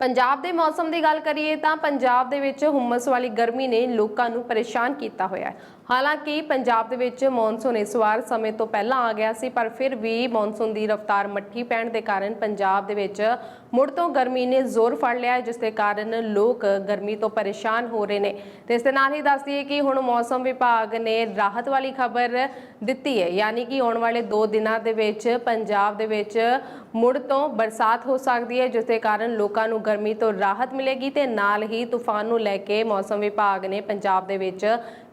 ਪੰਜਾਬ ਦੇ ਮੌਸਮ ਦੀ ਗੱਲ ਕਰੀਏ ਤਾਂ ਪੰਜਾਬ ਦੇ ਵਿੱਚ ਹੁਮਸ ਵਾਲੀ ਗਰਮੀ ਨੇ ਲੋਕਾਂ ਨੂੰ ਪਰੇਸ਼ਾਨ ਕੀਤਾ ਹੋਇਆ ਹੈ। ਹਾਲਾਂਕਿ ਪੰਜਾਬ ਦੇ ਵਿੱਚ ਮੌਨਸੂਨ ਇਸ ਵਾਰ ਸਮੇਂ ਤੋਂ ਪਹਿਲਾਂ ਆ ਗਿਆ ਸੀ, ਪਰ ਫਿਰ ਵੀ ਮੌਨਸੂਨ ਦੀ ਰਫ਼ਤਾਰ ਮੱਠੀ ਪੈਣ ਦੇ ਕਾਰਨ ਪੰਜਾਬ ਦੇ ਵਿੱਚ ਮੁੜ ਤੋਂ ਗਰਮੀ ਨੇ ਜ਼ੋਰ ਫੜ ਲਿਆ ਜਿਸ ਦੇ ਕਾਰਨ ਲੋਕ ਗਰਮੀ ਤੋਂ ਪਰੇਸ਼ਾਨ ਹੋ ਰਹੇ ਨੇ। ਤੇ ਇਸ ਦੇ ਨਾਲ ਹੀ ਦੱਸ ਦਈਏ ਕਿ ਹੁਣ ਮੌਸਮ ਵਿਭਾਗ ਨੇ ਰਾਹਤ ਵਾਲੀ ਖਬਰ ਦਿੱਤੀ ਹੈ, ਯਾਨੀ ਕਿ ਆਉਣ ਵਾਲੇ 2 ਦਿਨਾਂ ਦੇ ਵਿੱਚ ਪੰਜਾਬ ਦੇ ਵਿੱਚ ਮੁੜ ਤੋਂ ਬਰਸਾਤ ਹੋ ਸਕਦੀ ਹੈ, ਜਿਸ ਦੇ ਕਾਰਨ ਲੋਕਾਂ ਨੂੰ ਗਰਮੀ ਤੋਂ ਰਾਹਤ ਮਿਲੇਗੀ ਤੇ ਨਾਲ ਹੀ ਤੂਫਾਨ ਨੂੰ ਲੈ ਕੇ ਮੌਸਮ ਵਿਭਾਗ ਨੇ ਪੰਜਾਬ ਦੇ ਵਿੱਚ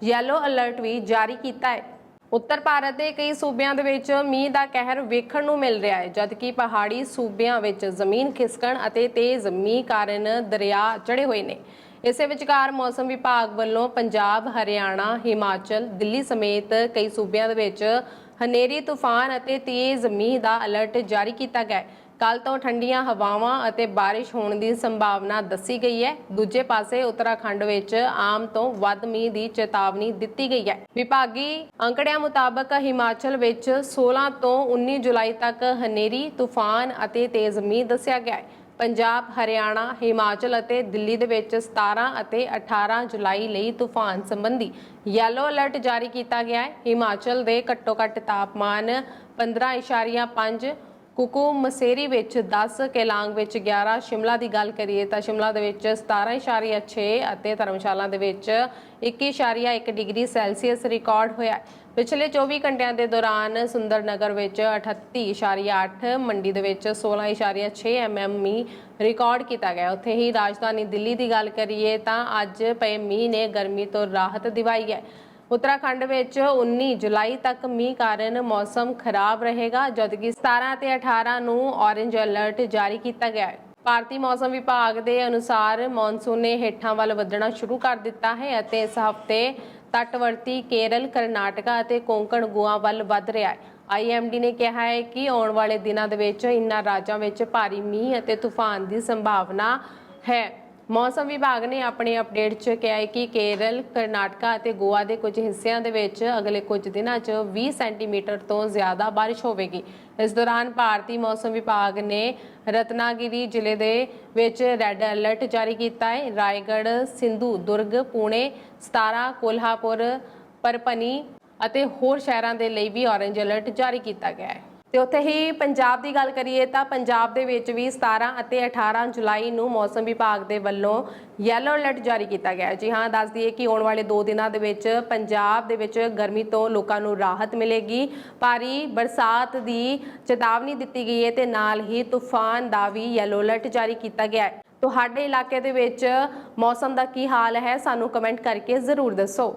ਯੈਲੋ ਅਲਰਟ ਵੀ ਜਾਰੀ ਕੀਤਾ ਹੈ। ਉੱਤਰ ਭਾਰਤ ਦੇ ਕਈ ਸੂਬਿਆਂ ਦੇ ਵਿੱਚ ਮੀਂਹ ਦਾ ਕਹਿਰ ਵੇਖਣ ਨੂੰ ਮਿਲ ਰਿਹਾ ਹੈ, ਜਦਕਿ ਪਹਾੜੀ ਸੂਬਿਆਂ ਵਿੱਚ ਜ਼ਮੀਨ ਖਿਸਕਣ ਅਤੇ ਤੇਜ਼ ਮੀਂਹ ਕਾਰਨ ਦਰਿਆ ਚੜੇ ਹੋਏ ਨੇ। ਇਸੇ ਵਿਚਕਾਰ ਮੌਸਮ ਵਿਭਾਗ ਵੱਲੋਂ ਪੰਜਾਬ, ਹਰਿਆਣਾ, ਹਿਮਾਚਲ, ਦਿੱਲੀ ਸਮੇਤ ਕਈ ਸੂਬਿਆਂ ਦੇ ਵਿੱਚ ਹਨੇਰੀ, ਤੂਫਾਨ ਅਤੇ ਤੇਜ਼ ਮੀਂਹ ਦਾ ਅਲਰਟ ਜਾਰੀ ਕੀਤਾ ਗਿਆ ਹੈ। ਕੱਲ ਤੋਂ ਠੰਡੀਆਂ ਹਵਾਵਾਂ ਅਤੇ ਬਾਰਿਸ਼ ਹੋਣ ਦੀ ਸੰਭਾਵਨਾ ਦੱਸੀ ਗਈ ਹੈ। ਦੂਜੇ ਪਾਸੇ ਉੱਤਰਾਖੰਡ ਵਿੱਚ ਆਮ ਤੋਂ ਵੱਧ ਮੀਂਹ ਦੀ ਚੇਤਾਵਨੀ ਦਿੱਤੀ ਗਈ ਹੈ। ਵਿਭਾਗੀ ਅੰਕੜਿਆਂ ਮੁਤਾਬਕ ਹਿਮਾਚਲ ਵਿੱਚ 16 ਤੋਂ 19 ਜੁਲਾਈ ਤੱਕ ਹਨੇਰੀ, ਤੂਫਾਨ ਅਤੇ ਤੇਜ਼ ਮੀਂਹ ਦੱਸਿਆ ਗਿਆ ਹੈ। ਪੰਜਾਬ, ਹਰਿਆਣਾ, ਹਿਮਾਚਲ ਅਤੇ ਦਿੱਲੀ ਦੇ ਵਿੱਚ 17 ਅਤੇ 18 ਜੁਲਾਈ ਲਈ ਤੂਫਾਨ ਸੰਬੰਧੀ ਯੈਲੋ ਅਲਰਟ ਜਾਰੀ ਕੀਤਾ ਗਿਆ ਹੈ। ਹਿਮਾਚਲ ਦੇ ਘੱਟੋ-ਘੱਟ ਤਾਪਮਾਨ 15.5 ਕੁਕੂ ਮਸੇਰੀ ਵਿੱਚ 10 ਕੇਲਾਂਗ ਵਿੱਚ 11 ਸ਼ਿਮਲਾ ਦੀ ਗੱਲ ਕਰੀਏ ਤਾਂ ਸ਼ਿਮਲਾ ਦੇ ਵਿੱਚ 17.6 ਅਤੇ ਧਰਮਸ਼ਾਲਾ ਦੇ ਵਿੱਚ 21.1 ਡਿਗਰੀ ਸੈਲਸੀਅਸ ਰਿਕਾਰਡ ਹੋਇਆ ਪਿਛਲੇ 24 ਘੰਟਿਆਂ ਦੇ ਦੌਰਾਨ ਸੁੰਦਰਨਗਰ ਵਿੱਚ 38.8 ਮੰਡੀ ਦੇ ਵਿੱਚ 16.6 mm ਮੀਂਹ ਰਿਕਾਰਡ ਕੀਤਾ ਗਿਆ। ਉੱਥੇ ਹੀ ਰਾਜਧਾਨੀ ਦਿੱਲੀ ਦੀ ਗੱਲ ਕਰੀਏ ਤਾਂ ਅੱਜ ਪਏ ਮੀਂਹ ਨੇ ਗਰਮੀ ਤੋਂ ਰਾਹਤ ਦਿਵਾਈ ਹੈ। ਉੱਤਰਾਖੰਡ ਵਿੱਚ 19 ਜੁਲਾਈ ਤੱਕ ਮੀਂਹ ਕਾਰਨ ਮੌਸਮ ਖਰਾਬ ਰਹੇਗਾ, ਜਦਕਿ 17 ਅਤੇ 18 ਨੂੰ ਔਰੇਂਜ ਅਲਰਟ ਜਾਰੀ ਕੀਤਾ ਗਿਆ ਹੈ। ਭਾਰਤੀ ਮੌਸਮ ਵਿਭਾਗ ਦੇ ਅਨੁਸਾਰ ਮੌਨਸੂਨ ਨੇ ਹੇਠਾਂ ਵੱਲ ਵਧਣਾ ਸ਼ੁਰੂ ਕਰ ਦਿੱਤਾ ਹੈ ਅਤੇ ਇਸ ਹਫ਼ਤੇ ਤੱਟਵਰਤੀ ਕੇਰਲ, ਕਰਨਾਟਕਾ ਅਤੇ ਕੋਂਕਣ ਗੋਆ ਵੱਲ ਵੱਧ ਰਿਹਾ ਹੈ। ਆਈਐਮਡੀ ਨੇ ਕਿਹਾ ਹੈ ਕਿ ਆਉਣ ਵਾਲੇ ਦਿਨਾਂ ਦੇ ਵਿੱਚ ਇਨ੍ਹਾਂ ਰਾਜਾਂ ਵਿੱਚ ਭਾਰੀ ਮੀਂਹ ਅਤੇ ਤੂਫਾਨ ਦੀ ਸੰਭਾਵਨਾ ਹੈ। ਮੌਸਮ ਵਿਭਾਗ ਨੇ ਆਪਣੇ ਅਪਡੇਟ 'ਚ ਕਿਹਾ ਹੈ ਕਿ ਕੇਰਲ, ਕਰਨਾਟਕਾ ਅਤੇ ਗੋਆ ਦੇ ਕੁਝ ਹਿੱਸਿਆਂ ਦੇ ਵਿੱਚ ਅਗਲੇ ਕੁਝ ਦਿਨਾਂ 'ਚ 20 ਸੈਂਟੀਮੀਟਰ ਤੋਂ ਜ਼ਿਆਦਾ ਬਾਰਿਸ਼ ਹੋਵੇਗੀ। ਇਸ ਦੌਰਾਨ ਭਾਰਤੀ ਮੌਸਮ ਵਿਭਾਗ ਨੇ ਰਤਨਾਗਿਰੀ ਜ਼ਿਲ੍ਹੇ ਦੇ ਵਿੱਚ ਰੈੱਡ ਅਲਰਟ ਜਾਰੀ ਕੀਤਾ ਹੈ। ਰਾਏਗੜ੍ਹ ਸਿੰਧੂ ਦੁਰਗ ਪੁਣੇ 17 ਕੋਲਹਾਪੁਰ ਪਰਪਨੀ ਅਤੇ ਹੋਰ ਸ਼ਹਿਰਾਂ ਦੇ ਲਈ ਵੀ ਔਰੰਜ ਅਲਰਟ ਜਾਰੀ ਕੀਤਾ ਗਿਆ ਹੈ। ਤੇ ਉੱਥੇ ਹੀ ਪੰਜਾਬ ਦੀ ਗੱਲ ਕਰੀਏ ਤਾਂ ਪੰਜਾਬ ਦੇ ਵਿੱਚ ਵੀ 17 ਅਤੇ 18 ਜੁਲਾਈ ਨੂੰ ਮੌਸਮ ਵਿਭਾਗ ਦੇ ਵੱਲੋਂ ਯੈਲੋ ਅਲਰਟ ਜਾਰੀ ਕੀਤਾ ਗਿਆ ਹੈ। ਜੀ ਹਾਂ, ਦੱਸ ਦਈਏ ਕਿ ਆਉਣ ਵਾਲੇ 2 ਦਿਨਾਂ ਦੇ ਵਿੱਚ ਪੰਜਾਬ ਦੇ ਵਿੱਚ ਗਰਮੀ ਤੋਂ ਲੋਕਾਂ ਨੂੰ ਰਾਹਤ ਮਿਲੇਗੀ। ਭਾਰੀ ਬਰਸਾਤ ਦੀ ਚੇਤਾਵਨੀ ਦਿੱਤੀ ਗਈ ਹੈ ਤੇ ਨਾਲ ਹੀ ਤੂਫਾਨ ਦਾ ਵੀ ਯੈਲੋ ਅਲਰਟ ਜਾਰੀ ਕੀਤਾ ਗਿਆ ਹੈ। ਤੁਹਾਡੇ ਇਲਾਕੇ ਦੇ ਵਿੱਚ ਮੌਸਮ ਦਾ ਕੀ ਹਾਲ ਹੈ? ਸਾਨੂੰ ਕਮੈਂਟ ਕਰਕੇ ਜ਼ਰੂਰ ਦੱਸੋ।